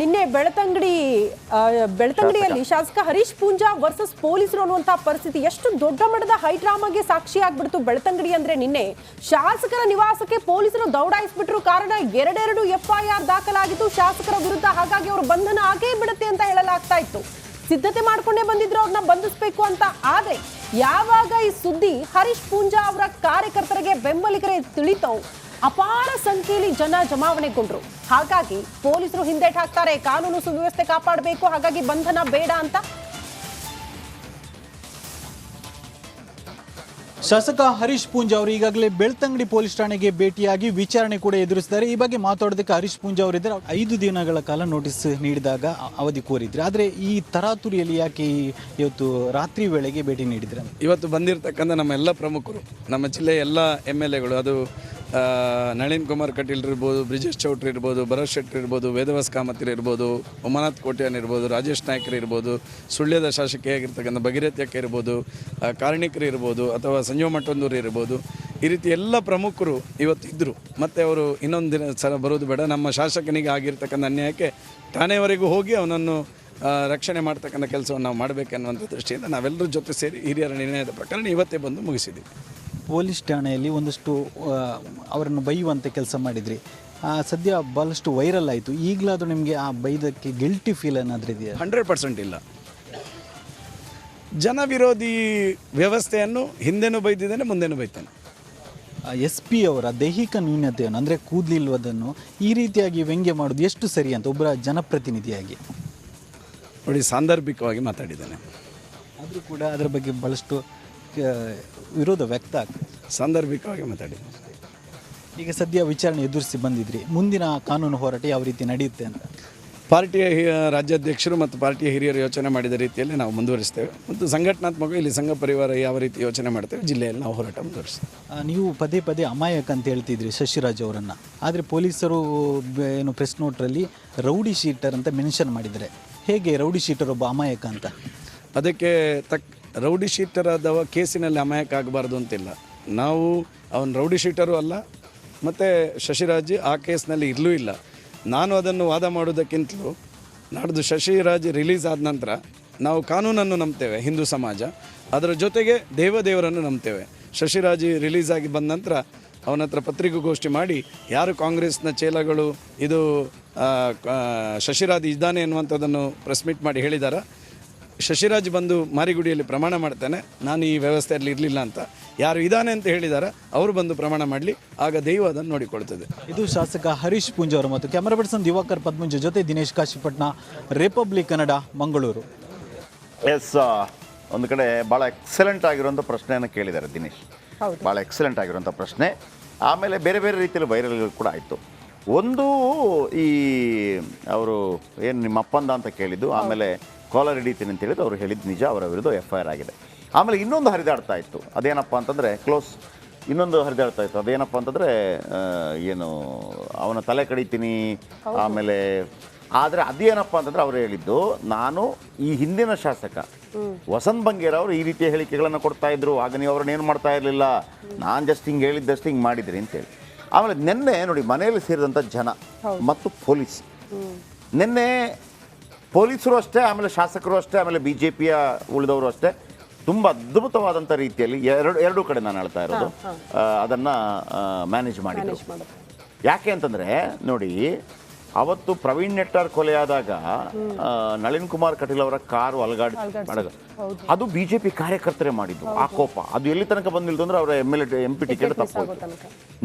ನಿನ್ನೆ ಬೆಳತಂಗಡಿ ಬೆಳತಂಗಡಿಯಲ್ಲಿ ಶಾಸಕ. ಹರೀಶ್ ಪೂಂಜಾ ವರ್ಸಸ್ ಪೊಲೀಸರು ಅನ್ನುವಂತಹ ಪರಿಸ್ಥಿತಿ ಎಷ್ಟು ದೊಡ್ಡ ಮಟ್ಟದ ಹೈಡ್ರಾಮಾಗೆ ಸಾಕ್ಷಿ ಆಗ್ಬಿಡ್ತು ಬೆಳತಂಗಡಿ ಅಂದ್ರೆ ನಿನ್ನೆ. ಶಾಸಕರ ನಿವಾಸಕ್ಕೆ ಪೊಲೀಸರು ದೌಡಾಯಿಸ್ಬಿಟ್ರು ಕಾರಣ ಎರಡೆರಡು ಎಫ್ಐಆರ್ ದಾಖಲಾಗಿತ್ತು ಶಾಸಕರ ವಿರುದ್ಧ ಹಾಗಾಗಿ ಅವರು ಬಂಧನ ಆಗೇ ಬಿಡುತ್ತೆ ಅಂತ ಹೇಳಲಾಗ್ತಾ ಇತ್ತು. ಸಿದ್ಧತೆ ಮಾಡ್ಕೊಂಡೇ ಬಂದಿದ್ರು ಅವ್ರನ್ನ ಬಂಧಿಸಬೇಕು ಅಂತ. ಆದ್ರೆ ಯಾವಾಗ ಈ ಸುದ್ದಿ ಹರೀಶ್ ಪೂಂಜಾ ಅವರ ಕಾರ್ಯಕರ್ತರಿಗೆ ಬೆಂಬಲಿಗರೇ ತಿಳಿತೋ ಅಪಾರ ಸಂಖ್ಯೆಯಲ್ಲಿ ಜನ ಜಮಾವಣೆಗೊಂಡ್ರು. ಹಾಗಾಗಿ ಪೊಲೀಸರು ಹಿಂದೇಟ್ ಹಾಕ್ತಾರೆ ಕಾನೂನು ಸುವ್ಯವಸ್ಥೆ ಕಾಪಾಡಬೇಕು ಹಾಗಾಗಿ ಬಂಧನ ಬೇಡ ಅಂತ? ಶಾಸಕ ಹರೀಶ್ ಪೂಂಜಾ ಅವರು ಈಗಾಗಲೇ ಬೆಳ್ತಂಗಡಿ ಪೊಲೀಸ್ ಠಾಣೆಗೆ ಭೇಟಿಯಾಗಿ ವಿಚಾರಣೆ ಕೂಡ ಎದುರಿಸಿದ್ದಾರೆ. ಈ ಬಗ್ಗೆ ಮಾತಾಡೋದಕ್ಕೆ ಹರೀಶ್ ಪೂಂಜಾ ಅವರಿದ್ದಾರೆ ಐದು ದಿನಗಳ ಕಾಲ ನೋಟಿಸ್ ನೀಡಿದಾಗ ಅವಧಿ ಕೋರಿದ್ರು. ಆದರೆ ಈ ತರಾತುರಿಯಲ್ಲಿ ಯಾಕೆ ಈ ಇವತ್ತು ರಾತ್ರಿ ವೇಳೆಗೆ ಭೇಟಿ ನೀಡಿದ್ರೆ? ಇವತ್ತು ಬಂದಿರತಕ್ಕಂಥ ನಮ್ಮ ಎಲ್ಲ ಪ್ರಮುಖರು ನಮ್ಮ ಜಿಲ್ಲೆಯ ಎಲ್ಲ ಎಂ ಎಲ್ ಎಗಳು ಅದು ನಳಿನ್ ಕುಮಾರ್ ಕಟೀಲ್ ಇರ್ಬೋದು, ಬ್ರಿಜೇಶ್ ಚೌಟ್ರಿ ಇರ್ಬೋದು, ಭರತ್ ಶೆಟ್ಟಿ ಇರ್ಬೋದು ವೇದವಾಸ್ ಕಾಮತ್ರಿ ಇರ್ಬೋದು, ಉಮಾನಾಥ್ ಕೋಟ್ಯಾನ್ ಇರ್ಬೋದು, ರಾಜೇಶ್ ನಾಯ್ಕರ್ ಇರ್ಬೋದು, ಸುಳ್ಯದ ಶಾಸಕಿಯಾಗಿರ್ತಕ್ಕಂಥ ಭಗೀರಥ್ಯಕ್ಕೆ ಇರ್ಬೋದು ಕಾರ್ಣಿಕರು ಕಾರಣಿಕರು ಇರ್ಬೋದು, ಅಥವಾ ಸಂಜೀವ ಮಟ್ಟೊಂದೂರು ಇರ್ಬೋದು, ಈ ರೀತಿ ಎಲ್ಲ ಪ್ರಮುಖರು ಇವತ್ತು ಇದ್ದರು ಮತ್ತು ಅವರು ಇನ್ನೊಂದು ದಿನ ಸಲ ಬರೋದು ಬೇಡ. ನಮ್ಮ ಶಾಸಕನಿಗೆ ಆಗಿರ್ತಕ್ಕಂಥ ಅನ್ಯಾಯಕ್ಕೆ ಠಾಣೆವರೆಗೂ ಹೋಗಿ ಅವನನ್ನು ರಕ್ಷಣೆ ಮಾಡ್ತಕ್ಕಂಥ ಕೆಲಸವನ್ನು ನಾವು ಮಾಡಬೇಕನ್ನುವಂಥ ದೃಷ್ಟಿಯಿಂದ ನಾವೆಲ್ಲರೂ ಜೊತೆ ಸೇರಿ ಹಿರಿಯರ ನಿರ್ಣಯದ ಪ್ರಕರಣ ಇವತ್ತೇ ಬಂದು ಮುಗಿಸಿದ್ದೀವಿ. ಪೊಲೀಸ್ ಠಾಣೆಯಲ್ಲಿ ಒಂದಷ್ಟು ಅವರನ್ನು ಬೈಯುವಂಥ ಕೆಲಸ ಮಾಡಿದ್ರಿ. ಆ, ಸದ್ಯ ಭಾಳಷ್ಟು ವೈರಲ್ ಆಯಿತು. ಈಗಲಾದರೂ ನಿಮಗೆ ಆ ಬೈದಕ್ಕೆ ಗಿಲ್ಟಿ ಫೀಲ್ ಏನಾದರೂ ಇದೆಯಾ? ಹಂಡ್ರೆಡ್ ಪರ್ಸೆಂಟ್ ಇಲ್ಲ. ಜನ ವಿರೋಧಿ ವ್ಯವಸ್ಥೆಯನ್ನು ಹಿಂದೆನೂ ಬೈದಿದ್ದೇನೆ ಮುಂದೆನೂ ಬೈತಾನೆ. ಎಸ್ ಪಿ ಅವರ ದೈಹಿಕ ನ್ಯೂನತೆಯನ್ನು ಅಂದರೆ ಕೂದಲಿಲ್ವದನ್ನು ಈ ರೀತಿಯಾಗಿ ವ್ಯಂಗ್ಯ ಮಾಡೋದು ಎಷ್ಟು ಸರಿ ಅಂತ ಒಬ್ಬರ ಜನಪ್ರತಿನಿಧಿಯಾಗಿ? ನೋಡಿ ಸಾಂದರ್ಭಿಕವಾಗಿ ಮಾತಾಡಿದ್ದೇನೆ. ಆದರೂ ಕೂಡ ಅದರ ಬಗ್ಗೆ ಭಾಳಷ್ಟು ವಿರೋಧ ವ್ಯಕ್ತ ಆಗ್ತದೆ ಸಾಂದರ್ಭಿಕವಾಗಿ ಮಾತಾಡಿ. ಈಗ ಸದ್ಯ ವಿಚಾರಣೆ ಎದುರಿಸಿ ಬಂದಿದ್ರಿ. ಮುಂದಿನ ಕಾನೂನು ಹೋರಾಟ ಯಾವ ರೀತಿ ನಡೆಯುತ್ತೆ ಅಂತ? ಪಾರ್ಟಿಯ ರಾಜ್ಯಾಧ್ಯಕ್ಷರು ಮತ್ತು ಪಾರ್ಟಿಯ ಹಿರಿಯರು ಯೋಚನೆ ಮಾಡಿದ ರೀತಿಯಲ್ಲಿ ನಾವು ಮುಂದುವರಿಸ್ತೇವೆ. ಮತ್ತು ಸಂಘಟನಾತ್ಮಕ ಇಲ್ಲಿ ಸಂಘ ಪರಿವಾರ ಯಾವ ರೀತಿ ಯೋಚನೆ ಮಾಡ್ತೇವೆ ಜಿಲ್ಲೆಯಲ್ಲಿ ನಾವು ಹೋರಾಟ ಮುಂದುವರಿಸ್ತೇವೆ. ನೀವು ಪದೇ ಪದೇ ಅಮಾಯಕ ಅಂತ ಹೇಳ್ತಿದ್ರಿ ಶಶಿರಾಜ್ ಅವರನ್ನು. ಆದರೆ ಪೊಲೀಸರು ಏನು ಪ್ರೆಸ್ ನೋಟ್ರಲ್ಲಿ ರೌಡಿ ಶೀಟರ್ ಅಂತ ಮೆನ್ಷನ್ ಮಾಡಿದ್ದಾರೆ. ಹೇಗೆ ರೌಡಿ ಶೀಟರ್ ಒಬ್ಬ ಅಮಾಯಕ ಅಂತ? ಅದಕ್ಕೆ ತಕ್ ರೌಡಿ ಶೀಟರ್ ಆದವ ಕೇಸಿನಲ್ಲಿ ಅಮಾಯಕ ಆಗಬಾರ್ದು ಅಂತಿಲ್ಲ. ನಾವು ಅವನು ರೌಡಿ ಶೀಟರು ಅಲ್ಲ, ಮತ್ತು ಶಶಿರಾಜ್ ಆ ಕೇಸ್ನಲ್ಲಿ ಇರಲೂ ಇಲ್ಲ. ನಾನು ಅದನ್ನು ವಾದ ಮಾಡೋದಕ್ಕಿಂತಲೂ ನಾಡ್ದು ಶಶಿರಾಜ್ ರಿಲೀಸ್ ಆದ ನಂತರ ನಾವು ಕಾನೂನನ್ನು ನಂಬ್ತೇವೆ, ಹಿಂದೂ ಸಮಾಜ. ಅದರ ಜೊತೆಗೆ ದೇವದೇವರನ್ನು ನಂಬ್ತೇವೆ. ಶಶಿರಾಜ್ ರಿಲೀಸ್ ಆಗಿ ಬಂದ ನಂತರ ಅವನ ಹತ್ರ ಪತ್ರಿಕಾಗೋಷ್ಠಿ ಮಾಡಿ, ಯಾರು ಕಾಂಗ್ರೆಸ್ನ ಚೇಲಗಳು, ಇದು ಶಶಿರಾಜ್ ಇದ್ದಾನೆ ಎನ್ನುವಂಥದ್ದನ್ನು ಪ್ರೆಸ್ ಮೀಟ್ ಮಾಡಿ ಹೇಳಿದಾರ? ಶಶಿರಾಜ್ ಬಂದು ಮಾರಿಗುಡಿಯಲ್ಲಿ ಪ್ರಮಾಣ ಮಾಡ್ತಾನೆ ನಾನು ಈ ವ್ಯವಸ್ಥೆಯಲ್ಲಿ ಇರಲಿಲ್ಲ ಅಂತ. ಯಾರು ಇದ್ದಾನೆ ಅಂತ ಹೇಳಿದ್ದಾರೆ ಅವರು ಬಂದು ಪ್ರಮಾಣ ಮಾಡಲಿ ಆಗ ದೈವ ಅದನ್ನು ನೋಡಿಕೊಳ್ತದೆ. ಇದು ಶಾಸಕ ಹರೀಶ್ ಪೂಂಜ್ ಅವರು ಮತ್ತು ಕ್ಯಾಮರಾ ಪರ್ಸನ್ ದಿವಾಕರ್ ಪದ್ಮುಂಜ ಜೊತೆ ದಿನೇಶ್ ಕಾಶಿಪಟ್ನ ರಿಪಬ್ಲಿಕ್ ಕನ್ನಡ ಮಂಗಳೂರು. ಎಸ್ ಒಂದು ಕಡೆ ಭಾಳ ಎಕ್ಸಲೆಂಟ್ ಆಗಿರುವಂಥ ಪ್ರಶ್ನೆಯನ್ನು ಕೇಳಿದ್ದಾರೆ ದಿನೇಶ್. ಭಾಳ ಎಕ್ಸಲೆಂಟ್ ಆಗಿರುವಂಥ ಪ್ರಶ್ನೆ. ಆಮೇಲೆ ಬೇರೆ ಬೇರೆ ರೀತಿಯಲ್ಲಿ ವೈರಲ್ ಕೂಡ ಆಯಿತು. ಒಂದು ಈ ಅವರು ಏನು ನಿಮ್ಮ ಅಪ್ಪಂದ ಅಂತ ಕೇಳಿದ್ದು ಆಮೇಲೆ ಕಾಲರ್ ಹಿಡಿತೀನಿ ಅಂತ ಹೇಳಿದ್ರು ಅವ್ರು ಹೇಳಿದ್ದು ನಿಜ ಅವರ ವಿರುದ್ಧ ಎಫ್ ಐ ಆರ್ ಆಗಿದೆ. ಆಮೇಲೆ ಇನ್ನೊಂದು ಹರಿದಾಡ್ತಾ ಇತ್ತು. ಅದೇನಪ್ಪ ಅಂತಂದರೆ ಕ್ಲೋಸ್ ಇನ್ನೊಂದು ಹರಿದಾಡ್ತಾ ಇತ್ತು. ಅದೇನಪ್ಪ ಅಂತಂದರೆ ಏನು ಅವನ ತಲೆ ಕಡಿತೀನಿ ಆಮೇಲೆ ಆದರೆ ಅದೇನಪ್ಪ ಅಂತಂದ್ರೆ ಅವರು ಹೇಳಿದ್ದು ನಾನು ಈ ಹಿಂದಿನ ಶಾಸಕ ವಸಂತ್ ಬಂಗೇರ್ ಅವರು ಈ ರೀತಿಯ ಹೇಳಿಕೆಗಳನ್ನು ಕೊಡ್ತಾ ಇದ್ರು ಆಗ ನೀವು ಅವ್ರನ್ನ ಏನು ಮಾಡ್ತಾ ಇರಲಿಲ್ಲ? ನಾನು ಜಸ್ಟ್ ಹಿಂಗೆ ಹೇಳಿದ್ದಷ್ಟು ಹಿಂಗೆ ಮಾಡಿದ್ರಿ ಅಂತೇಳಿ ಆಮೇಲೆ ನಿನ್ನೆ ನೋಡಿ ಮನೆಯಲ್ಲಿ ಸೇರಿದಂಥ ಜನ ಮತ್ತು ಪೊಲೀಸ್. ನಿನ್ನೆ ಪೊಲೀಸರು ಅಷ್ಟೇ ಆಮೇಲೆ ಶಾಸಕರು ಅಷ್ಟೇ ಆಮೇಲೆ ಬಿ ಜೆ ಪಿಯ ಉಳಿದವರು ಅಷ್ಟೇ. ತುಂಬ ಅದ್ಭುತವಾದಂಥ ರೀತಿಯಲ್ಲಿ ಎರಡು ಎರಡೂ ಕಡೆ ನಾನು ಹೇಳ್ತಾ ಇರೋದು. ಅದನ್ನು ಮ್ಯಾನೇಜ್ ಮಾಡಿದ್ರು. ಯಾಕೆ ಅಂತಂದ್ರೆ ನೋಡಿ ಅವತ್ತು ಪ್ರವೀಣ್ ನೆಟ್ಟಾರ್ ಕೊಲೆಯಾದಾಗ ಆದಾಗ ನಳಿನ್ ಕುಮಾರ್ ಕಟೀಲ್ ಅವರ ಕಾರು ಅಲಗಾಡಿ ಮಾಡ ಅದು ಬಿಜೆಪಿ ಕಾರ್ಯಕರ್ತರೇ ಮಾಡಿದ್ದು ಆ ಕೋಪ. ಅದು ಎಲ್ಲಿ ತನಕ ಬಂದಿಲ್ಲ ಅಂದ್ರೆ ಅವರ M L M P ticket ತಪ್ಪೋಯ್ತು.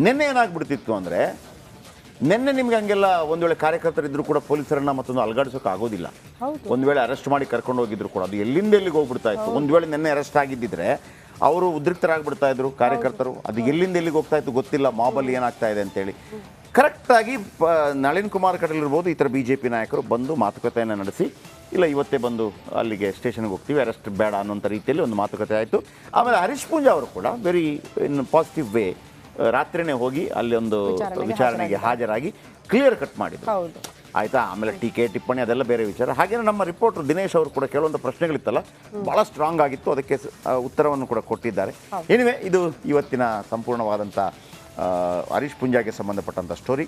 ನಿನ್ನೆ ಏನಾಗ್ಬಿಡ್ತಿತ್ತು ಅಂದ್ರೆ ನಿನ್ನೆ ನಿಮ್ಗೆ ಹಂಗೆಲ್ಲ ಒಂದ್ ವೇಳೆ ಕಾರ್ಯಕರ್ತರು ಇದ್ರು ಕೂಡ ಪೊಲೀಸರನ್ನ ಮತ್ತೊಂದು ಅಲ್ಗಾಡಿಸೋಕೆ ಆಗೋದಿಲ್ಲ. ಒಂದ್ ವೇಳೆ ಅರೆಸ್ಟ್ ಮಾಡಿ ಕರ್ಕೊಂಡು ಹೋಗಿದ್ರು ಕೂಡ ಅದು ಎಲ್ಲಿಂದ ಎಲ್ಲಿಗೆ ಹೋಗ್ಬಿಡ್ತಾ ಇತ್ತು? ಒಂದ್ ವೇಳೆ ನಿನ್ನೆ ಅರೆಸ್ಟ್ ಆಗಿದ್ದಿದ್ರೆ ಅವರು ಉದ್ರಿಕ್ತರಾಗ್ಬಿಡ್ತಾ ಇದ್ರು ಕಾರ್ಯಕರ್ತರು. ಅದು ಎಲ್ಲಿಂದ ಎಲ್ಲಿಗೆ ಹೋಗ್ತಾ ಇತ್ತು ಗೊತ್ತಿಲ್ಲ ಮಾಬಲ್ ಏನಾಗ್ತಾ ಇದೆ ಅಂತೇಳಿ. ಕರೆಕ್ಟಾಗಿ ನಳಿನ್ ಕುಮಾರ್ ಕಟೀಲ್ ಇರ್ಬೋದು ಇತರ ಬಿ ಜೆ ಪಿ ನಾಯಕರು ಬಂದು ಮಾತುಕತೆಯನ್ನು ನಡೆಸಿ ಇಲ್ಲ ಇವತ್ತೇ ಬಂದು ಅಲ್ಲಿಗೆ ಸ್ಟೇಷನ್ಗೆ ಹೋಗ್ತೀವಿ ಅರೆಸ್ಟ್ ಬೇಡ ಅನ್ನೋಂಥ ರೀತಿಯಲ್ಲಿ ಒಂದು ಮಾತುಕತೆ ಆಯಿತು. ಆಮೇಲೆ ಹರೀಶ್ ಪೂಂಜಾ ಅವರು ಕೂಡ ವೆರಿ ಇನ್ ಪಾಸಿಟಿವ್ ವೇ ರಾತ್ರಿನೇ ಹೋಗಿ ಅಲ್ಲಿ ಒಂದು ವಿಚಾರಣೆಗೆ ಹಾಜರಾಗಿ. ಕ್ಲಿಯರ್ ಕಟ್ ಮಾಡಿದ್ರು. ಆಯ್ತಾ? ಆಮೇಲೆ ಟೀಕೆ ಟಿಪ್ಪಣಿ ಅದೆಲ್ಲ ಬೇರೆ ವಿಚಾರ. ಹಾಗೇನೆ ನಮ್ಮ ರಿಪೋರ್ಟರ್ ದಿನೇಶ್ ಅವರು ಕೂಡ ಕೆಲವೊಂದು ಪ್ರಶ್ನೆಗಳಿತ್ತಲ್ಲ ಭಾಳ ಸ್ಟ್ರಾಂಗ್ ಆಗಿತ್ತು. ಅದಕ್ಕೆ ಉತ್ತರವನ್ನು ಕೂಡ ಕೊಟ್ಟಿದ್ದಾರೆ. ಏನಿವೆ ಇದು ಇವತ್ತಿನ ಸಂಪೂರ್ಣವಾದಂಥ ಹರೀಶ್ ಪುಂಜಾಗೆ ಸಂಬಂಧಪಟ್ಟಂಥ ಸ್ಟೋರಿ